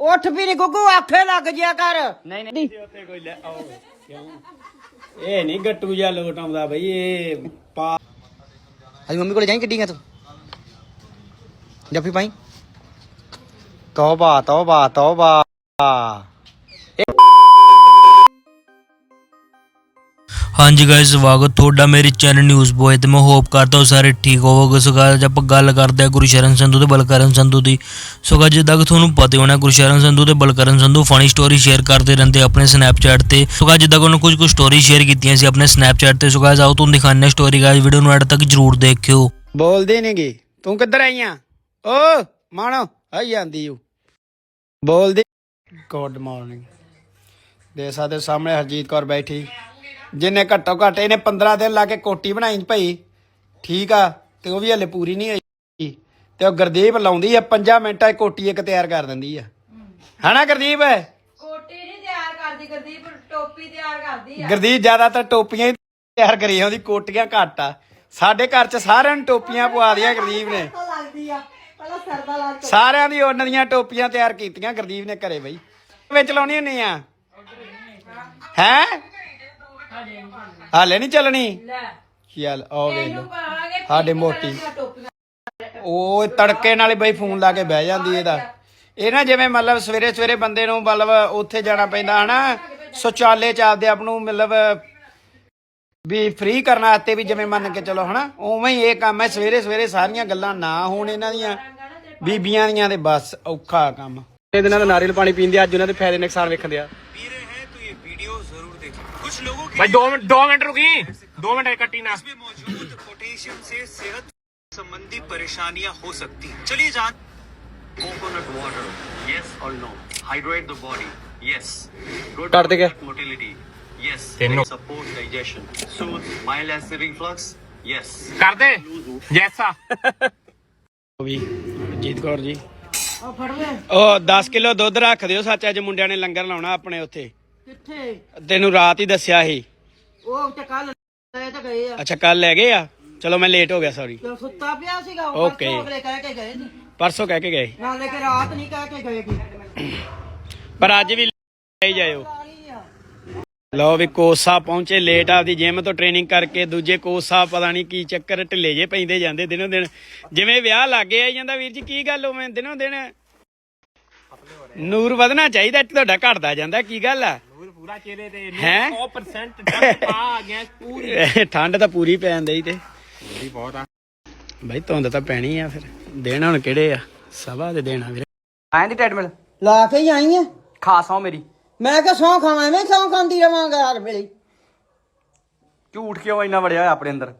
ਉੱਠ ਵੀ ਨੀ ਗੁੱਗੂ ਆਖੇ ਲੱਗ ਜਿਆ ਕਰ। ਨਹੀਂ ਨਹੀਂ ਉੱਥੇ ਕੋਈ ਲੈ ਆਓ। ਕਿਉਂ ਇਹ ਨਹੀਂ ਗੱਟੂ ਜਿਹਾ ਲੋਟ ਆਉਂਦਾ ਬਈ ਇਹ ਪਾ ਅੱਜ ਮੰਮੀ ਕੋਲੇ ਜਾਈਂ ਕਿੱਡੀਆਂ ਤੂੰ। ਜੱਫੀ ਪਾਈ। ਤੌਬਾ ਤੌਬਾ ਤੌਬਾ। ਹਾਂਜੀ ਗਾਇਸ ਸਵਾਗਤ ਤੁਹਾਡਾ ਮੇਰੇ ਚੈਨਲ ਨਿਊਜ਼ ਬੋਏ ਤੇ ਮੈਂ ਹੋਪ ਕਰਦਾ ਹਾਂ ਸਾਰੇ ਠੀਕ ਹੋਵੋਗੇ। ਸੋ ਅੱਜ ਆਪਾਂ ਗੱਲ ਕਰਦੇ ਹਾਂ ਗੁਰਸ਼ਰਨ ਸੰਧੂ ਤੇ ਬਲਕਰਨ ਸੰਧੂ ਦੀ। ਸੋ guys, ਜਿੱਦਾਂ ਕਿ ਤੁਹਾਨੂੰ ਪਤਾ ਹੀ ਹੋਣਾ ਗੁਰਸ਼ਰਨ ਸੰਧੂ ਤੇ Balkaran Sandhu funny story share ਕਰਦੇ ਰਹਿੰਦੇ ਆਪਣੇ ਸਨੈਪਚੈਟ ਤੇ। ਸੋ guys, ਜਿੱਦਾਂ ਕਿ ਉਹਨਾਂ ਕੁਝ ਕੁ ਸਟੋਰੀ ਸ਼ੇਅਰ ਕੀਤੀਆਂ ਸੀ ਆਪਣੇ ਸਨੈਪਚੈਟ ਤੇ। ਸੋ guys, ਆਓ ਤੁਹਾਨੂੰ ਦਿਖਾਉਂਦੇ ਸਟੋਰੀ ਗਾਇਸ ਵੀਡੀਓ ਨੂੰ ਐਡ ਤੱਕ ਜਰੂਰ ਦੇਖਿਓ। ਬੋਲਦੇ ਨੇਗੇ ਤੂੰ ਕਿੱਧਰ ਆਈਆਂ ਓ ਮਾਣੋ ਆਈ ਜਾਂਦੀ ਓ। ਬੋਲਦੇ ਗੁੱਡ ਮਾਰਨਿੰਗ ਦੇ ਸਾਡੇ ਸਾਹਮਣੇ ਹਰਜੀਤ ਕੌਰ ਬੈਠੀ। ਜਿੰਨੇ ਘੱਟੋ ਘੱਟ ਇਹਨੇ 15 ਦਿਨ ਲਾ ਕੇ ਕੋਟੀ ਬਣਾਈ ਭਈ। ਠੀਕ ਆ ਤੇ ਉਹ ਵੀ ਹਲੇ ਪੂਰੀ ਨਹੀਂ ਹੋਈ। ਤੇ ਉਹ ਗੁਰਦੀਪ ਲਾਉਂਦੀ ਆ 5 ਮਿੰਟਾਂ 'ਚ ਕੋਟੀ ਇੱਕ ਤਿਆਰ ਕਰ ਦਿੰਦੀ ਆ। ਹਨਾ ਗੁਰਦੀਪ? ਕੋਟੀ ਨਹੀਂ ਤਿਆਰ ਕਰਦੀ ਗੁਰਦੀਪ ਟੋਪੀ ਤਿਆਰ ਕਰਦੀ ਆ। ਗੁਰਦੀਪ ਜ਼ਿਆਦਾਤਰ ਟੋਪੀਆਂ ਹੀ ਤਿਆਰ ਕਰੀ ਆਉਂਦੀ ਕੋਟੀਆਂ ਘੱਟ ਆ। ਸਾਡੇ ਘਰ 'ਚ ਸਾਰਿਆਂ ਨੂੰ ਟੋਪੀਆਂ ਪਵਾ ਦੀਆਂ ਗੁਰਦੀਪ ਨੇ। ਲੱਗਦੀ ਆ ਪਹਿਲਾਂ ਸਰਦਾ ਲਾ ਸਾਰਿਆਂ ਦੀ ਉਹਨਾਂ ਦੀਆਂ ਟੋਪੀਆਂ ਤਿਆਰ ਕੀਤੀਆਂ ਗੁਰਦੀਪ ਨੇ ਘਰੇ ਬਈ। ਵਿੱਚ ਲਾਉਣੀ ਹੁੰਨੀ ਆ ਹੈ? ਹਾਲੇ ਨਹੀਂ ਚੱਲਣੀ? ਚੱਲ ਆ ਵੇਖ ਲਓ। ਪਾਵਾਂਗੇ ਸਾਡੇ ਮੋਟੀ। ਉਹ ਤੜਕੇ ਨਾਲ ਬਈ ਫੋਨ ਲਾ ਕੇ ਬਹਿ ਜਾਂਦੀ ਇਹਦਾ। ਇਹ ਨਾ ਜਿਵੇਂ ਮਤਲਬ ਸਵੇਰੇ ਸਵੇਰੇ ਬੰਦੇ ਨੂੰ ਮਤਲਬ ਉੱਥੇ ਜਾਣਾ ਪੈਂਦਾ ਹਨਾ? ਸ਼ੌਚਾਲੇ ਚ ਆਪਦੇ ਆਪ ਨੂੰ ਮਤਲਬ ਵੀ ਫ੍ਰੀ ਕਰਨ ਵਾਸਤੇ ਵੀ ਜਿਵੇਂ ਮੰਨ ਕੇ ਚਲੋ ਹਨਾ? ਉਵੇਂ ਹੀ ਇਹ ਕੰਮ ਹੈ ਸਵੇਰੇ ਸਵੇਰੇ ਸਾਰੀਆਂ ਗੱਲਾਂ ਨਾ ਹੋਣ ਇਹਨਾਂ ਦੀਆਂ। ਬੀਬੀਆਂ ਦੀਆਂ ਤੇ ਬਸ ਔਖਾ ਕੰਮ। ਇਹਦੇ ਨਾਲ ਨਾਰੀਅਲ ਪਾਣੀ ਪੀਂਦੇ ਆ, ਅੱਜ ਉਹਨਾਂ ਦੇ ਫਾਇਦੇ ਨੁਕਸਾਨ ਵੇਖਣ ਆ। भाई दो मिनट दो मिनट रुकी दो मिनट कट्टी ना इसमें मौजूद पोटेशियम से सेहत संबंधी परेशानियां हो सकती हैं चलिए जान कोकोनट वाटर यस और no hydrate the body yes good कर देंगे। मोटिलिटी यस तीनों। Support digestion soothe mild acid reflux yes कर दे जैसा ਉਹ ਵੀ ਜੀਤ ਕੌਰ ਜੀ ਉਹ ਫੜ ਲੈ ਉਹ 10 ਕਿਲੋ ਦੁੱਧ ਰੱਖ ਦਿਓ ਸੱਚ ਅੱਜ ਮੁੰਡਿਆਂ ਨੇ ਲੰਗਰ ਲਾਉਣਾ ਆਪਣੇ ਉੱਥੇ ਕਿੱਥੇ? ਤੈਨੂੰ ਰਾਤ ਹੀ ਦੱਸਿਆ ਸੀ। ਉਹ ਤੇ ਕੱਲ ਲੈ ਤੇ ਗਏ ਆ। ਅੱਛਾ ਕੱਲ ਲੈ ਗਏ ਆ? ਚਲੋ ਮੈਂ ਲੇਟ ਹੋ ਗਿਆ ਸੌਰੀ ਤੇ ਸੁੱਤਾ ਪਿਆ ਸੀਗਾ ਉਹ Okay. ਪਰਸੋਂ ਅਗਲੇ ਕਹਿ ਕੇ ਗਏ ਸੀ। ਪਰਸੋਂ ਕਹਿ ਕੇ ਗਏ ਨਾਲੇ ਕਿ ਰਾਤ ਨਹੀਂ ਕਹਿ ਕੇ ਗਏ ਕੀ ਪਰ ਅੱਜ ਵੀ ਲੈ ਹੀ ਜਾਇਓ। ਕਾਲੀ ਆ ਲਓ ਵੀ ਕੋਚ ਸਾਹਿਬ ਪਹੁੰਚੇ ਲੇਟ ਆਪਦੀ ਜਿਮ ਤੋਂ ਟ੍ਰੇਨਿੰਗ ਕਰਕੇ ਦੂਜੇ ਕੋਚ ਸਾਹਿਬ ਪਤਾ ਨਹੀਂ ਕੀ ਚੱਕਰ ਢਿੱਲੇ ਜੇ ਪੈਂਦੇ ਜਾਂਦੇ ਦਿਨੋਂ ਦਿਨ। ਜਿਵੇਂ ਵਿਆਹ ਲੱਗੇ ਆਈ ਜਾਂਦਾ ਵੀਰ ਜੀ ਕੀ ਗੱਲ ਉਵੇਂ ਦਿਨੋਂ ਦਿਨ? ਨੂਰ ਵਧਣਾ ਚਾਹੀਦਾ ਤੁਹਾਡਾ ਘਟਦਾ ਜਾਂਦਾ ਕੀ ਗੱਲ ਆ? ਪੂਰਾ ਚਿਹਰੇ ਤੇ 100% ਡੰਪ ਪਾ ਗਿਆ ਪੂਰੀ। ਠੰਡ ਤਾਂ ਪੂਰੀ ਪੈਣ ਦਈ ਤੇ। ਪੂਰੀ ਬਹੁਤ ਆ। ਬਾਈ ਧੁੰਦ ਤਾਂ ਪੈਣੀ ਆ ਫਿਰ। ਦੇਣਾ ਹੁਣ ਕਿਹੜੇ ਆ? ਸਵਾ ਦੇ ਦੇਣਾ ਵੀਰੇ। ਆਇਆ ਟ੍ਰੈਡਮਿਲ ਲਾ ਕੇ ਹੀ ਆਈ ਐ ਖਾਸਾਂ ਮੇਰੀ। ਮੈਂ ਕਿਹਾ ਸੌਂ ਖਾਵਾਂ ਐਵੇਂ ਸੌਂ ਖਾਂਦੀ ਰਵਾਂਗਾ ਹਰ ਵੇਲੇ ਝੂਠ ਕਿਉਂ ਇੰਨਾ ਵੜਿਆ ਹੋਇਆ ਆਪਣੇ ਅੰਦਰ?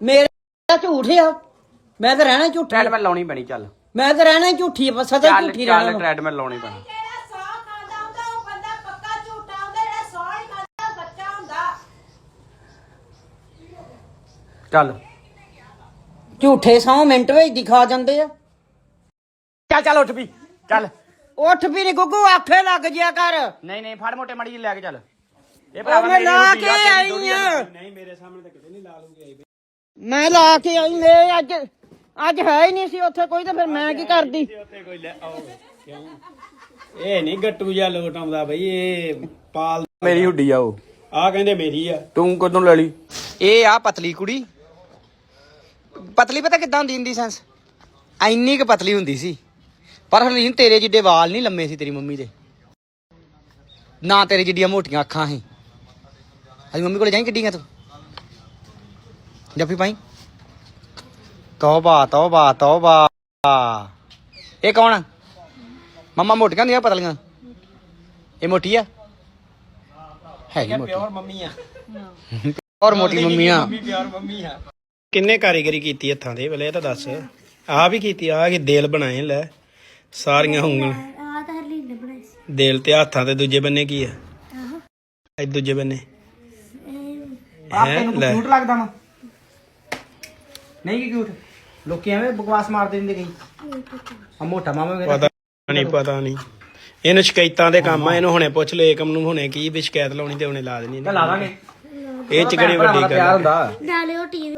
ਮੇਰੇ ਝੂਠ ਆ। ਮੈਂ ਤਾਂ ਰਹਿਣਾ ਝੂਠੀ ਟ੍ਰੈਡਮਿਲ ਲਾਉਣੀ ਪੈਣੀ ਚੱਲ। ਮੈਂ ਤਾਂ ਰਹਿਣਾ ਝੂਠੀ ਆ, ਬਸ ਸਦਾ ਝੂਠੀ ਰਹਿਣਾ ਟ੍ਰੈਡਮਿਲ ਲਾਉਣੀ ਪੈਣੀ। ਚੱਲ। ਝੂਠੇ ਸੌ ਮਿੰਟ ਵਿੱਚ ਦਿਖਾ ਜਾਂਦੇ ਆ। ਚੱਲ ਚੱਲ ਉੱਠ ਵੀ। ਚੱਲ। ਉੱਠ ਵੀ ਨੀ ਗੁੱਗੂ ਆਖੇ ਲੱਗ ਜਿਆ ਕਰ। ਨਹੀਂ ਨਹੀਂ ਫੜ ਮੋਟੇ ਮੜੀ ਜੀ ਲੈ ਕੇ ਚੱਲ। ਇਹ ਉਹ ਮੈਂ ਮੇਰੀ ਲਾ ਰੋਟੀ ਕੇ ਆ, ਤੇਰੀ ਆਈ ਥੋੜ੍ਹੀ ਆ। ਨਹੀਂ ਮੇਰੇ ਸਾਹਮਣੇ ਤਾਂ ਕਿਤੇ ਨਹੀਂ ਲਾ ਲੂਗੀ ਮੈਂ ਲਾ ਕੇ ਆਈ ਮੈਂ ਅੱਜ ਅੱਜ ਹੈ ਹੀ ਨਹੀਂ ਸੀ ਉੱਥੇ ਕੋਈ ਤਾਂ ਫਿਰ ਮੈਂ ਕੀ ਕਰਦੀ? ਉੱਥੇ ਕੋਈ ਲੈ ਆਓ। ਕਿਉਂ? ਇਹ ਨਹੀਂ ਗੱਟੂ ਜਿਹਾ ਲੋਟ ਆਉਂਦਾ ਬਈ ਇਹ ਪਾਲ ਮੇਰੀ ਹੁੱਡੀ ਆ ਉਹ। ਆ ਕਹਿੰਦੇ ਮੇਰੀ ਆ। ਤੂੰ ਕਦੋਂ ਲੈ ਲਈ? ਇਹ ਆ ਪਤਲੀ ਕੁੜੀ। ਪਤਲੀ ਪਤਾ ਕਿੱਦਾਂ ਹੁੰਦੀ ਹੁੰਦੀ ਸੈਂਸ ਐਨੀ ਕੁ ਪਤਲੀ ਹੁੰਦੀ ਸੀ। ਪਰ ਹਰਲੀਨ ਤੇਰੇ ਜਿੱਡੇ ਵਾਲ ਨਹੀਂ ਲੰਮੇ ਸੀ ਤੇਰੀ ਮੰਮੀ ਦੇ। ਨਾ ਤੇਰੇ ਜਿੱਡੀਆਂ ਮੋਟੀਆਂ ਅੱਖਾਂ ਸੀ। ਅੱਜ ਮੰਮੀ ਕੋਲੇ ਜਾਈਂ ਕਿੱਡੀਆਂ ਤੂੰ? ਜੱਫੀ ਪਾਈ? ਤੌਬਾ ਤੌਬਾ ਤੌਬਾ। ਇਹ ਕੌਣ? ਮੰਮਾ ਮੋਟੀਆਂ ਹੁੰਦੀਆਂ ਪਤਲੀਆਂ? ਇਹ ਮੋਟੀ ਆ? ਹੈਗੀ ਮੋਟੀ। ਪਿਓਰ ਮੰਮੀ ਆ। ਔਰ ਮੋਟੀ ਮੰਮੀ ਆ। ਪਿਓਰ ਮੰਮੀ ਆ। ਕਿੰਨੇ ਕਾਰੀਗਰੀ ਕੀਤੀ ਹੱਥਾਂ ਦੇ ਵੇਲੇ ਇਹ ਤਾਂ ਦੱਸ। ਆ ਵੀ ਕੀਤੀ ਆ ਕਿ ਦੇਲ ਬਣਾਏ ਲੈ। ਸਾਰੀਆਂ ਉਂਗਲਾਂ ਆ ਤਾਂ ਹਰਲੀਨ ਨੇ ਬਣਾਈ ਸੀ। ਦਿਲ ਤੇ ਹੱਥਾਂ ਤੇ ਦੂਜੇ ਬੰਨੇ ਕੀ ਆ? ਇਹ ਦੂਜੇ ਬੰਨੇ। ਆਪ ਹੈਂ? ਤੈਨੂੰ ਲੈ। ਕਿਊਟ ਲੱਗਦਾ ਵਾ। ਨਹੀਂ ਕਿ ਕਿਊਟ ਲੋਕੀ ਐਵੇਂ ਬਕਵਾਸ ਮਾਰਦੇ ਦਿੰਦੇ ਕਈ। ਆ ਮੋਟਾ ਮਾਮਾ ਕਹਿੰਦਾ ਪਤਾ ਨਹੀਂ ਪਤਾ ਨਹੀਂ। ਇਹਨੂੰ ਸ਼ਿਕਾਇਤਾਂ ਦੇ ਕੰਮ ਆ ਇਹਨੂੰ ਹੁਣੇ ਪੁੱਛ ਲੈ ਏਕਮ ਨੂੰ ਹੁਣੇ ਕੀ ਵੀ ਸ਼ਿਕਾਇਤ ਲਾਉਣੀ ਤੇ ਹੁਣੇ ਲਾ ਦੇਣੀ। ਤਾਂ ਲਾ ਦਾਂਗੇ। ਇਹ ਚ ਕਿਹੜੀ ਵੱਡੀ ਗੱਲ ਪਿਆਰ? ਹੁੰਦਾ। ਨਾਲੇ ਉਹ ਟੀਵੀ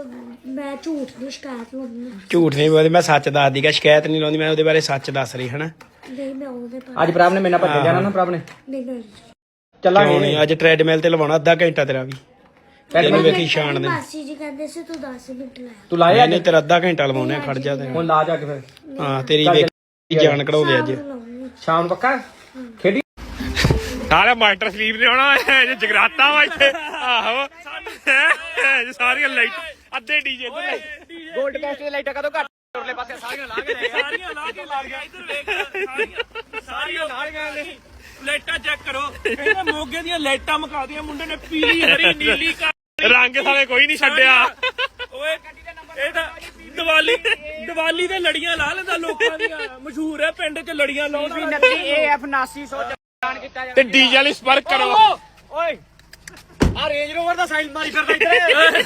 ਮੈਂ ਝੂਠ ਦੀ ਸ਼ਿਕਾਇਤ ਲਾਉਣੀ ਝੂਠ ਨਹੀਂ ਬੋਲਦੀ ਮੈਂ ਸੱਚ ਦੱਸਦੀ ਗਾ ਸ਼ਿਕਾਇਤ ਨਹੀਂ ਲਾਉਂਦੀ ਮੈਂ ਉਹਦੇ ਬਾਰੇ ਸੱਚ ਦੱਸ ਰਹੀ ਹਨਾ? ਨਹੀਂ ਮੈਂ ਉਹਦੇ ਪਰ ਅੱਜ ਪ੍ਰਭ ਨੇ ਮੇਰੇ ਨਾਲ ਭੱਜ ਜਾਣਾ ਨਾ ਪ੍ਰਭ ਨੇ। ਨਹੀਂ ਨਹੀਂ। ਕਿਉਂ ਚੱਲਾਂਗੇ ਨਹੀਂ? ਅੱਜ ਟ੍ਰੈਡਮਿਲ ਤੇ ਲਵਾਉਣਾ ਅੱਧਾ ਘੰਟਾ ਤੇਰਾ ਵੀ। ਤੈਨੂੰ ਵੇਖੀ ਸ਼ਾਨ ਦੇ। ਮਾਸੀ ਜੀ ਕਹਿੰਦੇ ਸੀ ਤੂੰ 10 ਮਿੰਟ ਲੈ ਤੂੰ ਲਾਇਆ ਇਹਨੇ ਤੇਰਾ ਅੱਧਾ ਘੰਟਾ ਲਵਾਉਣਾ ਖੜ ਜਾ ਤੇ ਹੁਣ ਲਾ ਜਾ ਕੇ ਫਿਰ। ਹਾਂ ਤੇਰੀ ਵੇਖੀ ਜਾਨ ਕਢਾਉਂਦੇ ਅੱਜ। ਸ਼ਾਮ ਨੂੰ ਪੱਕਾ? ਖੇਡੀ ਸਾਰਾ ਮਾਸਟਰ ਸਲੀਪ ਨੇ ਆਉਣਾ ਇਹ ਜਗਰਾਤਾ ਵਾ ਇੱਥੇ। ਆਹੋ। ਇਹ ਸਾਰੀਆਂ ਲਾਈਟ ਅੱਧੇ ਡੀਜੇ ਲਾਈ ਗੋਲਡ ਕੈਸਟ ਦੀ ਲਾਈਟਾਂ ਕਦੋਂ ਘੱਟ ਉਰਲੇ ਪਾਸੇ ਸਾਰੀਆਂ ਲਾ ਕੇ ਲੈ ਸਾਰੀਆਂ ਲਾ ਕੇ ਲਾ ਗਿਆ ਇੱਧਰ ਵੇਖ ਸਾਰੀਆਂ ਸਾਰੀਆਂ ਲਾ ਗਏ। ਲਾਈਟਾਂ ਚੈੱਕ ਕਰੋ। ਇਹਨੇ ਮੋਗੇ ਦੀਆਂ ਲਾਈਟਾਂ ਮਕਾ ਦੀਆਂ ਮੁੰਡੇ ਨੇ ਪੀਲੀ ਹਰੀ ਨੀਲੀ ਰੰਗ ਸਾਲੇ ਕੋਈ ਨਹੀਂ ਛੱਡਿਆ। ਓਏ ਇਹ ਤਾਂ ਦੀਵਾਲੀ ਦੀਵਾਲੀ ਤੇ ਲੜੀਆਂ ਲਾ ਲੈਂਦਾ ਲੋਕਾਂ ਦੀਆਂ। ਮਸ਼ਹੂਰ ਹੈ ਪਿੰਡ 'ਚ ਲੜੀਆਂ ਲਾਉਣਾ ਏਐਫ 7900 ਜਾਣ ਕੀਤਾ ਤੇ ਡੀਜੇ ਵਾਲੀ ਸਪਰਕ ਕਰੋ। ਓਏ ਆ ਰੇਂਜ ਰੋਵਰ ਦਾ ਸਾਈਡ ਮਾਰੀ ਫਿਰਦਾ ਇੱਧਰ।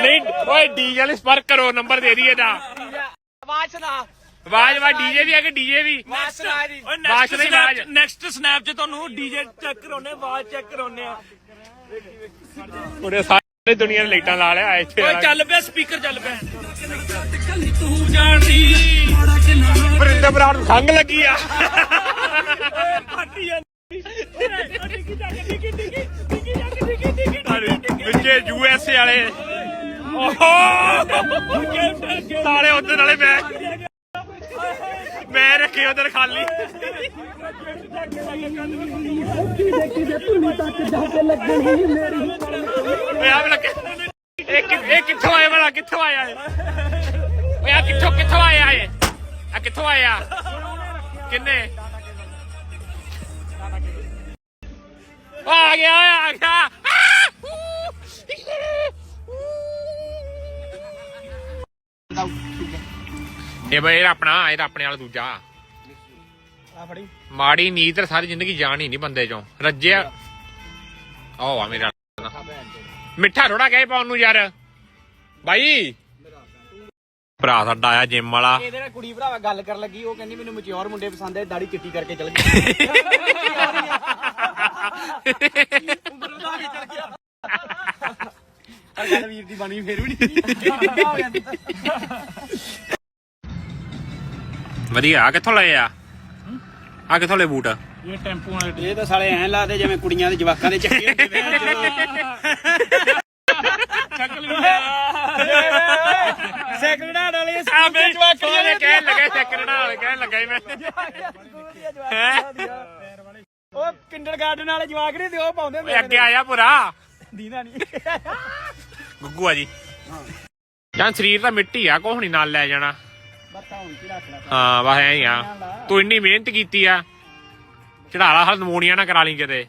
ਨਹੀਂ ਓਏ ਡੀਜੇ ਵਾਲੀ ਸਪਰਕ ਕਰੋ ਨੰਬਰ ਦੇ ਦਈਏ ਦਾ ਆਵਾਜ਼ ਸੁਣਾ। ਆਵਾਜ਼ ਵਾ ਡੀਜੇ ਦੀ ਹੈ ਕਿ ਡੀਜੇ ਦੀ ਆਵਾਜ਼ ਸੁਣਾ ਦੀ ਬਾਸ਼ ਦੀ ਆਵਾਜ਼ ਨੈਕਸਟ ਸਨੈਪ 'ਚ ਤੁਹਾਨੂੰ ਡੀਜੇ ਚੈੱਕ ਕਰਾਉਣੇ ਆਵਾਜ਼ ਚੈੱਕ ਕਰਾਉਣੇ ਆ ਉਹਨੇ ਸਾਰੇ ਦੁਨੀਆ ਨੇ ਲਾਈਟਾਂ ਲਾ ਲਿਆ ਇੱਥੇ ਓਏ ਚੱਲ ਪਿਆ ਸਪੀਕਰ ਚੱਲ ਪਿਆ। ਤੂੰ ਜਾਣਦੀ। ਵਰਿੰਦਰ ਬਰਾੜ ਨੂੰ ਖੰਗ ਲੱਗੀ ਆ। ਫਾਟੀ ਜਾਂਦੀ। ਓਏ ਡਿੱਗੀ ਜਾ ਕੇ ਡਿੱਗੀ ਡਿੱਗੀ ਡਿੱਗੀ ਜਾ ਕੇ ਡਿੱਗੀ ਡਿੱਗੀ ਡਿੱਗੀ ਵਿੱਚੇ ਯੂਐਸ ਵਾਲੇ ਓਹੋ। ਸਾਲੇ ਉਧਰ ਵਾਲੇ ਮੈਂ। ਮੈਂ ਰੱਖੇ ਉਧਰ ਖਾਲੀ। ਓਏ ਆ ਲੱਗੇ। ਇਹ ਕਿ- ਇਹ ਕਿੱਥੋਂ ਆਇਆ ਵਾਲਾ ਕਿੱਥੋਂ ਆਇਆ ਇਹ? ਓਏ ਆ ਕਿੱਥੋਂ ਕਿੱਥੋਂ ਆਇਆ ਇਹ? ਆ ਕਿੱਥੋਂ ਆਇਆ ਕਿੰਨੇ? ਆ ਗਿਆ ਆ ਗਿਆ। ਇਹ ਬਈ ਇਹ ਆਪਣਾ ਇਹ ਤਾਂ ਆਪਣੇ ਵਾਲਾ ਦੂਜਾ ਆ ਫੜੀ ਮਾੜੀ ਨੀਂਦ ਤੇ ਸਾਰੀ ਜ਼ਿੰਦਗੀ ਜਾਣ ਹੀ ਨਹੀਂ ਬੰਦੇ ਚੋਂ ਰੱਜਿਆ ਆਹ ਆ ਮੇਰਾ ਮਿੱਠਾ ਥੋੜਾ ਕਹੇ ਪਾਉਣ ਨੂੰ ਯਾਰ ਬਾਈ ਭਰਾ ਸਾਡਾ ਆਇਆ ਜਿਮ ਵਾਲਾ ਇਹਦੇ ਨਾਲ ਕੁੜੀ ਭਰਾਵਾ ਗੱਲ ਕਰਨ ਲੱਗੀ ਉਹ ਕਹਿੰਦੀ ਮੈਨੂੰ ਮਚਿਓਰ ਮੁੰਡੇ ਪਸੰਦ ਐ ਦਾੜੀ ਚਿੱਟੀ ਕਰਕੇ ਚਲ ਗਈ ਉਮਰ ਵਧਾ ਕੇ ਚਲ ਗਿਆ ਪਰ ਗੱਲ ਵੀਰ ਦੀ ਬਣੀ ਫੇਰ ਵੀ ਨਹੀਂ ਵਧੀਆ ਆ ਕਿੱਥੋਂ ਲਏ ਆ? ਆ ਕਿੱਥੋਂ ਲਏ ਬੂਟ? ਇਹ ਟੈਂਪੂ ਵਾਲੇ ਇਹ ਤਾਂ ਸਾਲੇ ਐਂ ਲਾਦੇ ਜਿਵੇਂ ਕੁੜੀਆਂ ਦੇ ਜਵਾਕਾਂ ਦੇ ਚੱਕੇ ਹੁੰਦੇ ਵੇ ਸਾਈਕਲ ਢਾਣ ਵਾਲੇ ਮੇਰੇ ਜਵਾਕੀਆਂ ਨੇ ਕਹਿਣ ਲੱਗੇ ਚੱਕਰ ਨਾਲ ਕਹਿਣ ਲੱਗਾ ਸੀ ਮੈਂ। ਹੈਂ? ਉਹ ਕਿੰਡਰ ਗਾਰਡਨ ਵਾਲੇ ਜਵਾਕ ਨਹੀਂ ਤੇ ਉਹ ਪਾਉਂਦੇ ਓਏ ਅੱਗੇ ਆਇਆ ਪੁਰਾ ਦੀਨਾ ਨਹੀਂ। ਗੁੱਗੂ ਆ ਜੀ। ਜਾਂ ਸਰੀਰ ਤਾਂ ਮਿੱਟੀ ਆ ਕੋਹਣੀ ਨਾਲ ਲੈ ਜਾਣਾ। ਹਾਂ ਬਸ ਐਂ ਹੀ ਆ। ਤੂੰ ਇੰਨੀ ਮਿਹਨਤ ਕੀਤੀ ਆ। ਚੜਾ ਲਾ ਹਲ ਨਮੂਨੀਆ ਨਾ ਕਰਾ ਲਈ ਕਿਤੇ।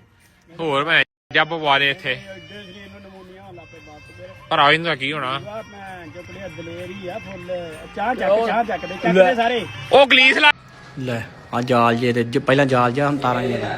ਹੋਰ ਮੈਂ ਜੱਬ ਪਵਾ ਦੇ ਇੱਥੇ। ਐਡੇ ਸਰੀਰ ਨੂੰ ਨਮੂਨੀਆ ਹੋਣ ਲੱਗ ਪਏ ਬਾਤ ਮੇਰੇ ਪਰ ਆ ਇਹਦਾ ਕੀ ਹੋਣਾ? ਆ ਮੈਂ ਜੁਕੜੇ ਦਲੇਰੀ ਆ ਫੁੱਲ ਚਾਹ ਚੱਕ ਚਾਹ ਚੱਕ ਦੇ ਚੱਕ ਦੇ ਸਾਰੇ ਉਹ ਗਲੀਸ ਲਾ। ਲੈ ਆ ਜਾਲ ਜੇ ਤੇ ਜ- ਪਹਿਲਾਂ ਜਾਲ ਜਿਹਾ ਹੁਣ ਤਾਰਾਂ ਜਿਹਾ